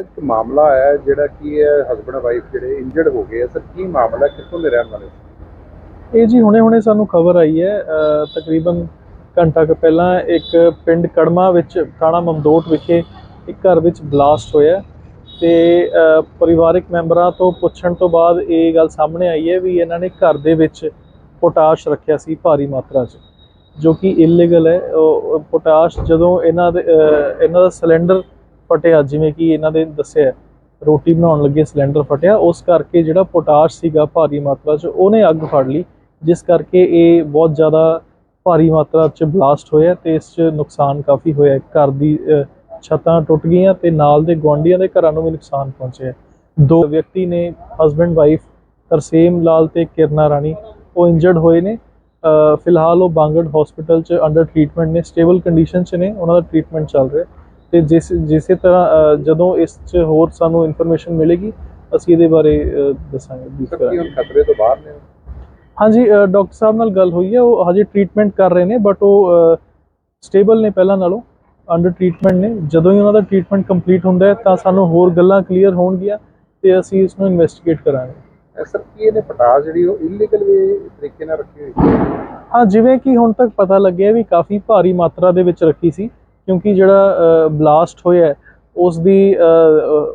ਇੱਕ ਮਾਮਲਾ ਆਇਆ ਜਿਹੜਾ ਕਿ ਹਸਬੰਡ ਵਾਈਫ ਜਿਹੜੇ ਇੰਜਰਡ ਹੋ ਗਏ ਆ। ਸਰ, ਕੀ ਮਾਮਲਾ, ਕਿੱਥੋਂ ਦੇ ਰਹਿਣ ਵਾਲੇ ਇਹ ਜੀ ਹੁਣੇ-ਹੁਣੇ ਸਾਨੂੰ ਖਬਰ ਆਈ ਹੈ ਤਕਰੀਬਨ ਘੰਟਾ ਕੁ ਪਹਿਲਾਂ ਇੱਕ ਪਿੰਡ ਕੜਮਾ ਵਿੱਚ, ਥਾਣਾ ਮਮਦੋਟ ਵਿਖੇ ਇੱਕ ਘਰ ਵਿੱਚ ਬਲਾਸਟ ਹੋਇਆ ਤੇ ਪਰਿਵਾਰਕ ਮੈਂਬਰਾਂ ਤੋਂ ਪੁੱਛਣ ਤੋਂ ਬਾਅਦ ਇਹ ਗੱਲ ਸਾਹਮਣੇ ਆਈ ਹੈ ਵੀ ਇਹਨਾਂ ਨੇ ਘਰ ਦੇ ਵਿੱਚ ਪੋਟਾਸ਼ ਰੱਖਿਆ ਸੀ ਭਾਰੀ ਮਾਤਰਾ 'ਚ, ਜੋ ਕਿ ਇਲੀਗਲ ਹੈ। ਪੋਟਾਸ਼ ਜਦੋਂ ਇਹਨਾਂ ਦੇ ਇਹਨਾਂ ਦਾ ਸਿਲੰਡਰ ਫਟਿਆ, ਜਿਵੇਂ ਕਿ ਇਹਨਾਂ ਦੇ ਦੱਸਿਆ ਰੋਟੀ ਬਣਾਉਣ ਲੱਗੇ ਸਿਲੰਡਰ ਫਟਿਆ, ਉਸ ਕਰਕੇ ਜਿਹੜਾ ਪੋਟਾਸ਼ ਸੀਗਾ ਭਾਰੀ ਮਾਤਰਾ 'ਚ, ਉਹਨੇ ਅੱਗ ਫੜ ਲਈ, ਜਿਸ ਕਰਕੇ ਇਹ ਬਹੁਤ ਜ਼ਿਆਦਾ ਭਾਰੀ ਮਾਤਰਾ 'ਚ ਬਲਾਸਟ ਹੋਇਆ ਤੇ ਇਸ 'ਚ ਨੁਕਸਾਨ ਕਾਫੀ ਹੋਇਆ ਘਰ ਦੀ ਛੱਤਾਂ ਟੁੱਟ ਗਈਆਂ ਤੇ ਨਾਲ ਦੇ ਗੁਆਂਢੀਆਂ ਦੇ ਘਰਾਂ ਨੂੰ ਵੀ ਨੁਕਸਾਨ ਪਹੁੰਚਿਆ ਦੋ ਵਿਅਕਤੀ ਨੇ ਹਸਬੰਡ ਵਾਈਫ ਤਰਸੇਮ ਲਾਲ ਤੇ ਕਿਰਨਾ ਰਾਣੀ, ਉਹ ਇੰਜਰਡ ਹੋਏ ਨੇ। ਫਿਲਹਾਲ ਉਹ ਬਾਂਗੜ ਹਸਪੀਟਲ 'ਚ ਅੰਡਰ ਟਰੀਟਮੈਂਟ ਨੇ ਸਟੇਬਲ ਕੰਡੀਸ਼ਨ 'ਚ ਨੇ, ਉਹਨਾਂ ਦਾ ਟਰੀਟਮੈਂਟ ਚੱਲ ਰਿਹਾ ਤੇ ਜਿਸ ਜਿਸੇ ਤਰ੍ਹਾਂ ਜਦੋਂ ਇਸ 'ਚ ਹੋਰ ਸਾਨੂੰ ਇਨਫੋਰਮੇਸ਼ਨ ਮਿਲੇਗੀ ਅਸੀਂ ਇਹਦੇ ਬਾਰੇ ਦੱਸਾਂਗੇ ਕੀ ਕਰਾਂਗੇ। ਖਤਰੇ ਤੋਂ ਬਾਹਰ ਨੇ ਹਾਂਜੀ ਡਾਕਟਰ ਸਾਹਿਬ ਨਾਲ ਗੱਲ ਹੋਈ ਹੈ ਉਹ ਹਜੇ ਟ੍ਰੀਟਮੈਂਟ ਕਰ ਰਹੇ ਨੇ ਬਟ ਉਹ ਸਟੇਬਲ ਨੇ ਪਹਿਲਾਂ ਨਾਲੋਂ ਅੰਡਰ ਟ੍ਰੀਟਮੈਂਟ ਨੇ। ਜਦੋਂ ਹੀ ਉਹਨਾਂ ਦਾ ਟ੍ਰੀਟਮੈਂਟ ਕੰਪਲੀਟ ਹੁੰਦਾ ਹੈ ਤਾਂ ਸਾਨੂੰ ਹੋਰ ਗੱਲਾਂ ਕਲੀਅਰ ਹੋਣਗੀਆਂ ਤੇ ਅਸੀਂ ਇਸ ਨੂੰ ਇਨਵੈਸਟੀਗੇਟ ਕਰਾਂਗੇ ਸਰ ਕੀ ਇਹਨੇ ਪਟਾਸ ਜਿਹੜੀ ਉਹ ਇਲੀਗਲ ਵੀ ਤਰੀਕੇ ਨਾਲ ਰੱਖੀ ਹੋਈ ਸੀ? ਹਾਂ ਜਿਵੇਂ ਕਿ ਹੁਣ ਤੱਕ ਪਤਾ ਲੱਗਿਆ ਵੀ ਕਾਫੀ ਭਾਰੀ ਮਾਤਰਾ ਦੇ ਵਿੱਚ ਰੱਖੀ ਸੀ। ਕਿਉਂਕਿ ਜਿਹੜਾ ਬਲਾਸਟ ਹੋਇਆ ਉਸ ਦੀ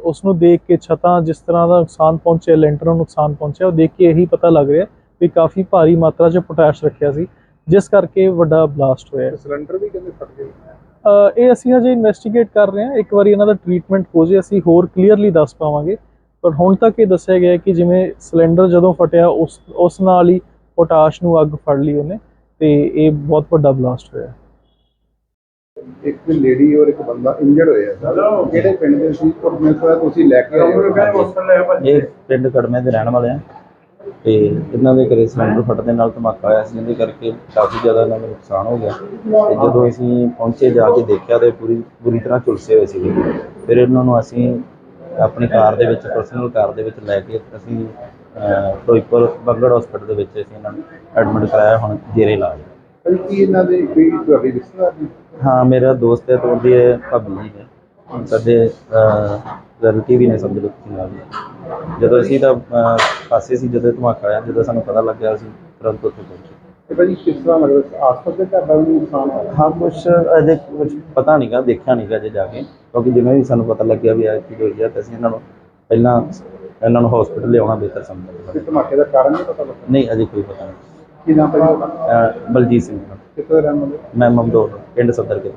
ਉਸ ਨੂੰ ਦੇਖ ਕੇ ਛਤਾਂ ਜਿਸ ਤਰ੍ਹਾਂ ਦਾ ਨੁਕਸਾਨ ਪਹੁੰਚਿਆ ਲੈਂਟਰ ਨੂੰ ਨੁਕਸਾਨ ਪਹੁੰਚਿਆ ਉਹ ਦੇਖ ਕੇ ਇਹੀ ਪਤਾ ਲੱਗ ਰਿਹਾ ਵੀ ਕਾਫੀ ਭਾਰੀ ਮਾਤਰਾ 'ਚ ਪੋਟਾਸ਼ ਰੱਖਿਆ ਸੀ ਜਿਸ ਕਰਕੇ ਵੱਡਾ ਬਲਾਸਟ ਹੋਇਆ ਸਿਲੰਡਰ ਵੀ ਕਹਿੰਦੇ ਫਟ ਗਏ? ਅ, ਇਹ ਅਸੀਂ ਹਜੇ ਇਨਵੈਸਟੀਗੇਟ ਕਰ ਰਹੇ ਹਾਂ। ਇੱਕ ਵਾਰੀ ਇਹਨਾਂ ਦਾ ਟ੍ਰੀਟਮੈਂਟ ਹੋ ਜੇ ਅਸੀਂ ਹੋਰ ਕਲੀਅਰਲੀ ਦੱਸ ਪਾਵਾਂਗੇ। ਪਰ ਹੁਣ ਤੱਕ ਇਹ ਦੱਸਿਆ ਗਿਆ ਕਿ ਜਿਵੇਂ ਸਿਲੰਡਰ ਜਦੋਂ ਫਟਿਆ ਉਸ ਉਸ ਨਾਲ ਹੀ ਪੋਟਾਸ਼ ਨੂੰ ਅੱਗ ਫੜ ਲਈ ਉਹਨੇ ਤੇ ਇਹ ਬਹੁਤ ਵੱਡਾ ਬਲਾਸਟ ਹੋਇਆ ਇੱਕ ਲੇਡੀ ਔਰ ਇੱਕ ਬੰਦਾ ਇੰਜਰਡ ਹੋਇਆ ਸਰ ਕਿਹੜੇ ਪਿੰਡ ਦੇ ਸੀ? ਔਰ ਮੈਂ ਕਿਹਾ ਤੁਸੀਂ ਲੈ ਕੇ ਆਏ ਹੋ। ਇਹ ਪਿੰਡ ਕੜਮੇ ਦੇ ਰਹਿਣ ਵਾਲੇ ਆ। ਤੇ ਇਹਨਾਂ ਦੇ ਘਰੇ ਸਿਲੰਡਰ ਫਟਣ ਦੇ ਨਾਲ ਧਮਾਕਾ ਹੋਇਆ ਸੀ। ਜਿਹਦੇ ਕਰਕੇ ਕਾਫੀ ਜ਼ਿਆਦਾ ਇਹਨਾਂ ਦਾ ਨੁਕਸਾਨ ਹੋ ਗਿਆ। ਤੇ ਜਦੋਂ ਅਸੀਂ ਪਹੁੰਚੇ ਜਾ ਕੇ ਦੇਖਿਆ ਤੇ ਪੂਰੀ ਬੁਰੀ ਤਰ੍ਹਾਂ ਝੁਲਸੇ ਹੋਏ ਸੀਗੇ। ਫਿਰ ਇਹਨਾਂ ਨੂੰ ਅਸੀਂ ਆਪਣੀ ਕਾਰ ਦੇ ਵਿੱਚ ਪਰਸਨਲ ਕਾਰ ਦੇ ਵਿੱਚ ਲੈ ਕੇ ਅਸੀਂ ਫਿਰੋਜ਼ਪੁਰ ਬੰਗੜ ਹਸਪੀਟਲ ਦੇ ਵਿੱਚ ਅਸੀਂ ਇਹਨਾਂ ਨੂੰ ਐਡਮਿਟ ਕਰਾਇਆ। ਹੁਣ ਜੇਰੇ ਇਲਾਜ। ਕੀ ਇਹਨਾਂ ਦੇ ਕੋਈ ਤੁਹਾਡੀ ਰਿਸ਼ਤੇਦਾਰ ਦੀ ਹਾਂ ਮੇਰਾ ਦੋਸਤ ਹੈ ਤੋਂ ਦੀ ਭਾਬੀ ਜੀ ਨੇ ਸਾਡੇ ਰਿਲੇਟਿਵ ਹੀ ਨੇ ਸਮਝ ਲਓ ਤੁਸੀਂ ਨਾਲ। ਹੀ। ਜਦੋਂ ਅਸੀਂ ਤਾਂ ਅਹ, ਪਾਸੇ ਸੀ ਜਦੋਂ ਇਹ ਧਮਾਕਾ ਆਇਆ ਜਦੋਂ ਸਾਨੂੰ ਪਤਾ ਲੱਗਿਆ ਅਸੀਂ ਤੁਰੰਤ ਉੱਥੇ ਪਹੁੰਚੇ। ਤੇ ਭਾਜੀ ਕਿਸ ਤਰ੍ਹਾਂ ਲੱਗਦਾ ਆਸ-ਪਾਸ ਦੇ ਘਰ ਦਾ ਵੀ ਨੁਕਸਾਨ ਹੋਇਆ? ਹਾਂ ਕੁਛ ਅਜੇ ਕੁਛ ਪਤਾ ਨਹੀਂਗਾ ਦੇਖਿਆ ਨਹੀਂਗਾ ਜੇ ਜਾ ਕੇ। ਕਿਉਂਕਿ ਜਿਵੇਂ ਵੀ ਸਾਨੂੰ ਪਤਾ ਲੱਗਿਆ ਵੀ ਆ ਚੀਜ਼ ਹੋਈ ਆ ਤਾਂ ਅਸੀਂ ਇਹਨਾਂ ਨੂੰ ਪਹਿਲਾਂ ਇਹਨਾਂ ਨੂੰ ਹਸਪੀਟਲ ਲਿਆਉਣਾ ਬਿਹਤਰ ਤੇ ਸਮਝਦੇ ਧਮਾਕੇ ਦਾ ਕਾਰਨ ਨਹੀਂ ਪਤਾ ਲੱਗਾ ਨਹੀਂ ਅਜੇ ਕੋਈ ਪਤਾ ਨਹੀਂ। ਕੀ ਨਾਮ ਭਾਜੀ? ਅਹ, ਬਲਜੀਤ ਸਿੰਘ ਕਿੱਥੇ ਰਹਿਣ ਵਾਲੇ? ਮੈਂ ਮਮਦੋਟ ਪਿੰਡ ਸੱਦਰ ਕੇ